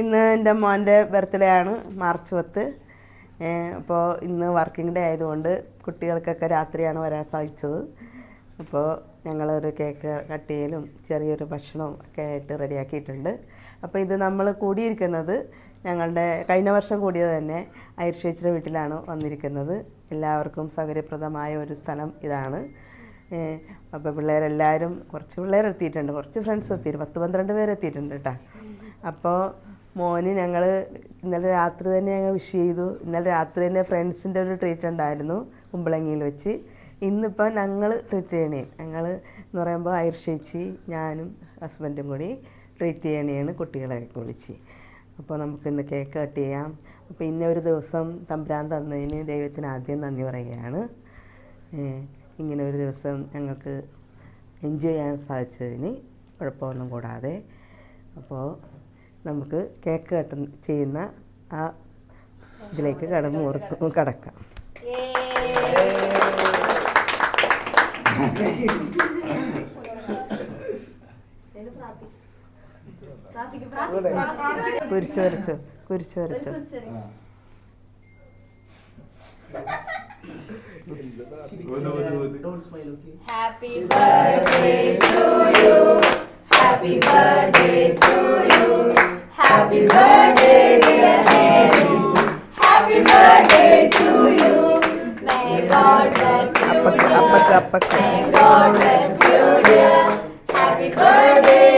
ഇന്ന് എന്റെ മോന്റെ ബർത്ത്ഡേ ആണ് മാർച്ച് പത്ത്. അപ്പോൾ ഇന്ന് വർക്കിംഗ് ഡേ ആയതുകൊണ്ട് കുട്ടികൾക്കൊക്കെ രാത്രിയാണ് വരാൻ സാധിച്ചത്. അപ്പോൾ ഞങ്ങളൊരു കേക്ക് കട്ട് ചെയ്യലും ചെറിയൊരു ഭക്ഷണവും ഒക്കെ ആയിട്ട് റെഡിയാക്കിയിട്ടുണ്ട്. അപ്പോൾ ഇത് നമ്മൾ കൂടിയിരിക്കുന്നത് ഞങ്ങളുടെ കഴിഞ്ഞ വർഷം കൂടിയത് തന്നെ ഐർഷേച്ചിയുടെ വീട്ടിലാണ് വന്നിരിക്കുന്നത്. എല്ലാവർക്കും സൗകര്യപ്രദമായ ഒരു സ്ഥലം ഇതാണ്. അപ്പോൾ പിള്ളേരെല്ലാവരും കുറച്ച് പിള്ളേർ എത്തിയിട്ടുണ്ട് കുറച്ച് ഫ്രണ്ട്സ് എത്തി. പത്ത് പന്ത്രണ്ട് പേർ എത്തിയിട്ടുണ്ട് കേട്ടോ അപ്പോൾ മോന് ഞങ്ങൾ ഇന്നലെ രാത്രി തന്നെ ഞങ്ങൾ വിഷ് ചെയ്തു. ഇന്നലെ രാത്രി തന്നെ ഫ്രണ്ട്സിന്റെ ഒരു ട്രീറ്റ് ഉണ്ടായിരുന്നു കുമ്പളങ്ങിയിൽ വെച്ച്. ഇന്നിപ്പോൾ ഞങ്ങൾ ട്രീറ്റ് ചെയ്യണേ. ഞങ്ങൾ എന്ന് പറയുമ്പോൾ ഐർഷേച്ചി ഞാനും ഹസ്ബൻഡും കൂടി ട്രീറ്റ് ചെയ്യണേയാണ് കുട്ടികളെ വിളിച്ച്. അപ്പോൾ നമുക്ക് ഇന്ന് കേക്ക് കട്ട് ചെയ്യാം. അപ്പോൾ ഇന്ന ഒരു ദിവസം തമ്പുരാൻ തന്നതിന് ദൈവത്തിന് ആദ്യം നന്ദി പറയുകയാണ്. ഇങ്ങനെ ഒരു ദിവസം ഞങ്ങൾക്ക് എൻജോയ് ചെയ്യാൻ സാധിച്ചതിന് കുഴപ്പമൊന്നും കൂടാതെ അപ്പോൾ നമുക്ക് കേക്ക് കട്ട് ചെയ്യുന്ന ആ ഇതിലേക്ക് കടന്നു മുറുക്ക് കടക്കാം. കുരിശു വരച്ചു കുരിശു വരച്ചു. Happy birthday to you. Happy birthday to you. Happy birthday, dear Henry. Happy birthday to you. May God bless you. Dear. May God bless you, dear. Happy birthday.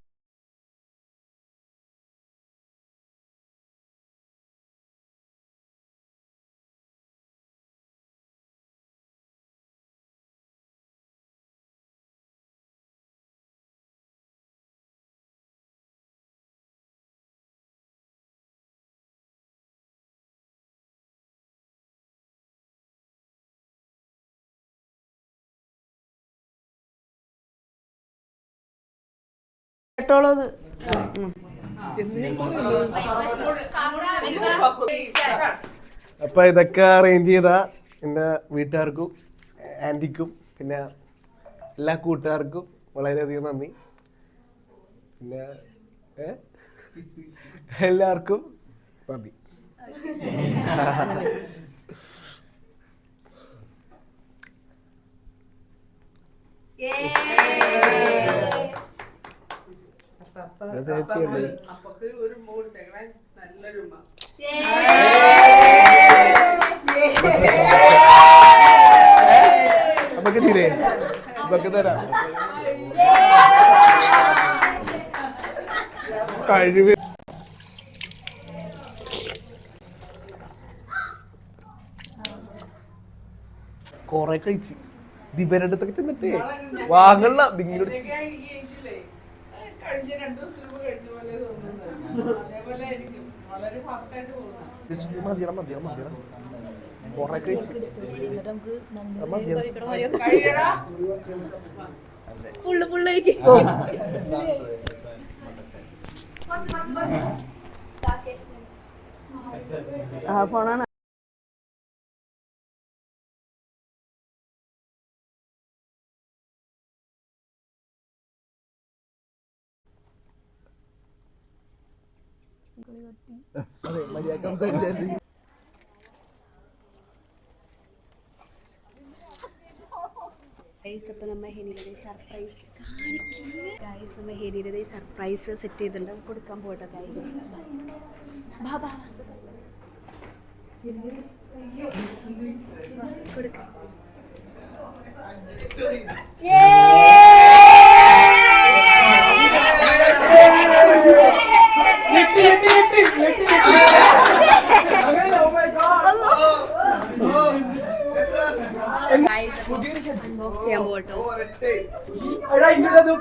കേട്ടോളൂ അത്. അപ്പൊ ഇതൊക്കെ അറേഞ്ച് ചെയ്ത എന്റെ വീട്ടുകാർക്കും ആന്റിക്കും പിന്നെ എല്ലാ കൂട്ടുകാർക്കും വളരെയധികം നന്ദി. പിന്നെ? എല്ലാവർക്കും നന്ദി. ഇത് അപ്പൊ കിട്ടിയില്ലേ അപ്പൊക്ക് തരാം. കഴിവ്. കൊറേ കഴിച്ച്. ദിവരടുത്തൊക്കെ ചെന്നിട്ടേ. വാങ്ങണ്ട. നിങ്ങളുടെ കഴിഞ്ഞ രണ്ടു ദിവസം മുമ്പ് കഴിഞ്ഞ പോലെ തോന്നുന്നത്. അതേപോലെ ആയിരിക്കും. വളരെ ഫാസ്റ്റ് ആയിട്ട് പോകുന്നത്. ആ. മതിയടാ അതെ മര്യാദ സംസാരിച്ചാൽ ഗൈസ് അപ്പോൾ നമ്മൾ ഹെനിയുടെ സർപ്രൈസ് ഗൈസ് നമ്മൾ ഹെനിയുടെ സർപ്രൈസ് സെറ്റ് ചെയ്തിട്ടുണ്ട്. കൊടുക്കാൻ പോട്ടെ ഗൈസ് ബാ ബാ കൊടുക്കാം അൺബോക്സ് ചെയ്യാൻ പോട്ടോ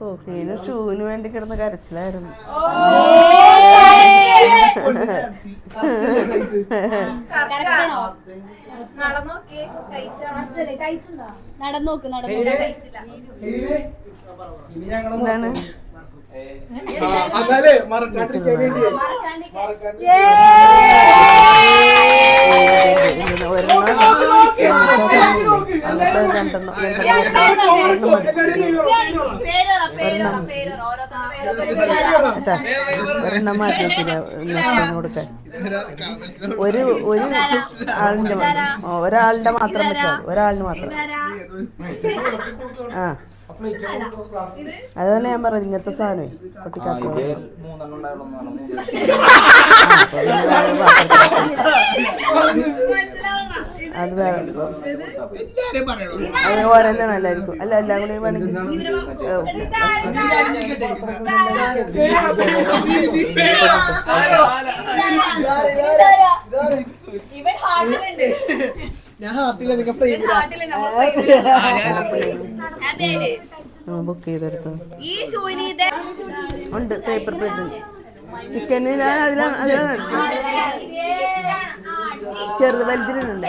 ഓ ഷൂവിന് വേണ്ടി കിടന്ന കരച്ചിലായിരുന്നു. നടന്നോക്ക് നടന്നു എന്താണ് മറക്കാണ്ടിരിക്കാൻ വേണ്ടി ഒരെണ്ണം മാറ്റി കൊടുക്കാൻ ഒരു ഒരു ആളിന്റെ ഒരാളുടെ മാത്രം വെച്ചാൽ ഒരാളിന് മാത്രം. ആ. അത് തന്നെ ഞാൻ പറഞ്ഞത് ഇങ്ങനത്തെ സാധനമേ പൊട്ടിക്കാത്ത അത് വേറെ ഓരോന്നാണ് എല്ലാവർക്കും അല്ല എല്ലാം കൂടി വേണമെങ്കിൽ ഞാൻ ഹാർട്ടിലെ നിങ്ങൾ ഫ്രെയിമില്ല ബുക്ക് ചെയ്തെടുത്തു. ഉണ്ട്. പേപ്പർ പ്ലേറ്റ് ഉണ്ട്. ചിക്കന് അതിലാണ് അതിലാണ് ചെറുത് വലുതിലുണ്ട്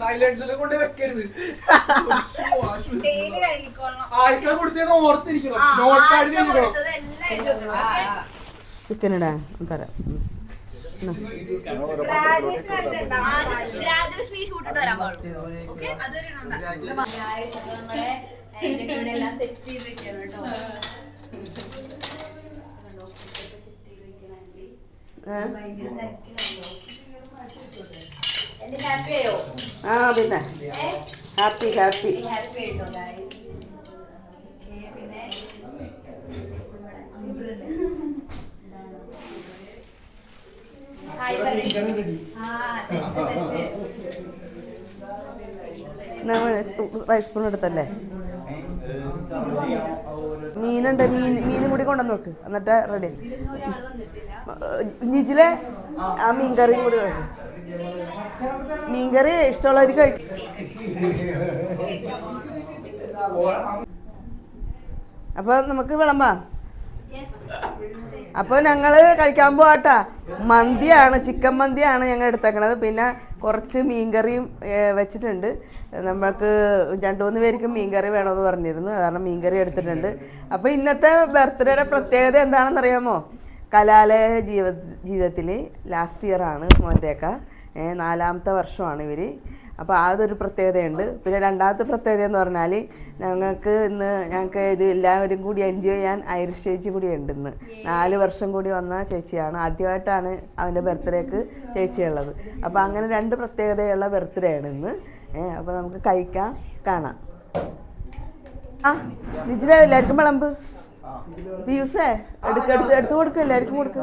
സൈലൻസിൽ കൊണ്ട് വെക്കരുത്. ആർക്കാ കൊടുത്തേന്ന് ഓർത്തിരിക്കണം. നോട്ട് കാർഡിൽ ഇരിക്കണം ചിക്കൻ ഇടാ തരാം. ആ പിന്നെ. Happy happy. ഹാപ്പി ആയിട്ടോ ഗൈസ് പിന്നെ ഹായ് പറയ്. ആ സെറ്റ് സെറ്റ് റൈസ് സ്പൂൺ എടുത്തല്ലേ മീനുണ്ട് മീൻ മീനും കൂടി കൊണ്ടുവന്ന് നോക്ക് എന്നിട്ട് റെഡി നിജിലെ ആ മീൻകറിയും കൂടി കഴിക്കും മീൻകറി ഇഷ്ടമുള്ളവർ കഴിക്കും അപ്പൊ നമുക്ക് വിളമ്പാം. അപ്പോൾ ഞങ്ങൾ കഴിക്കാൻ പോവാട്ടാ. മന്തിയാണ് ചിക്കൻ മന്തിയാണ് ഞങ്ങൾ എടുത്തേക്കണത്. പിന്നെ കുറച്ച് മീൻകറിയും വെച്ചിട്ടുണ്ട്. നമുക്ക് രണ്ടു മൂന്ന് പേർക്ക് മീൻകറി വേണമെന്ന് പറഞ്ഞിരുന്നു. കാരണം മീൻകറി എടുത്തിട്ടുണ്ട്. അപ്പോൾ ഇന്നത്തെ ബർത്ത്ഡേയുടെ പ്രത്യേകത എന്താണെന്ന് അറിയാമോ കലാലയ ജീവ ജീവിതത്തിൽ ലാസ്റ്റ് ഇയർ ആണ് മോന്റെയൊക്കെ നാലാമത്തെ വർഷമാണ് ഇവർ അപ്പോൾ അതൊരു പ്രത്യേകതയുണ്ട്. പിന്നെ രണ്ടാമത്തെ പ്രത്യേകത എന്ന് പറഞ്ഞാൽ ഞങ്ങൾക്ക് ഇന്ന് ഞങ്ങൾക്ക് ഇത് എല്ലാവരും കൂടി എൻജോയ് ചെയ്യാൻ ഐറിഷ് ചേച്ചി കൂടി ഉണ്ട് ഇന്ന്. നാല് വർഷം കൂടി വന്ന ചേച്ചിയാണ്. ആദ്യമായിട്ടാണ് അവന്റെ ബർത്ത്ഡേക്ക് ചേച്ചിയുള്ളത്. അപ്പോൾ അങ്ങനെ രണ്ട് പ്രത്യേകതയുള്ള ബർത്ത്ഡേ ആണ് ഇന്ന്. അപ്പോൾ നമുക്ക് കഴിക്കാം കാണാം. ആ നിജില എല്ലാവർക്കും വിളമ്പ്. എടുക്ക് എടുത്ത് എടുത്ത് കൊടുക്ക് എല്ലാവർക്കും കൊടുക്ക്.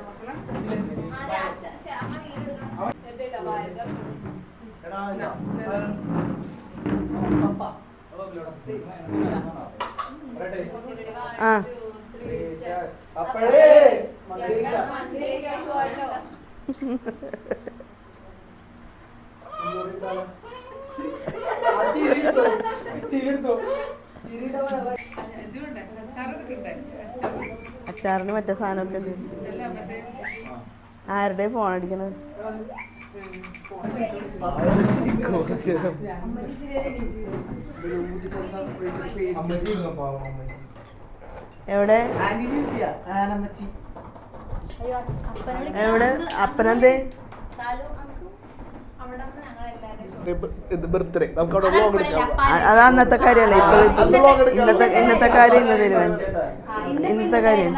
മക്കളെ? ആ. അപ്പോഴേ ചിരിയെടുത്തോ അച്ചാറിന് മറ്റേ സാധനമൊക്കെ ഉണ്ട്. ആരുടെ ഫോൺ അടിക്കണത്? എവിടെ? എവിടെ? അപ്പനെന്തേ? ഇത് ബർത്ത്ഡേ. നമുക്ക് അവിടെ വ്ലോഗ് എടുക്കാം. അത് അന്നത്തെ കാര്യമല്ല? ഇപ്പൊ ഇന്നത്തെ ഇന്നത്തെ കാര്യം ഇന്ന് തരുവൻ ഇന്നത്തെ കാര്യം.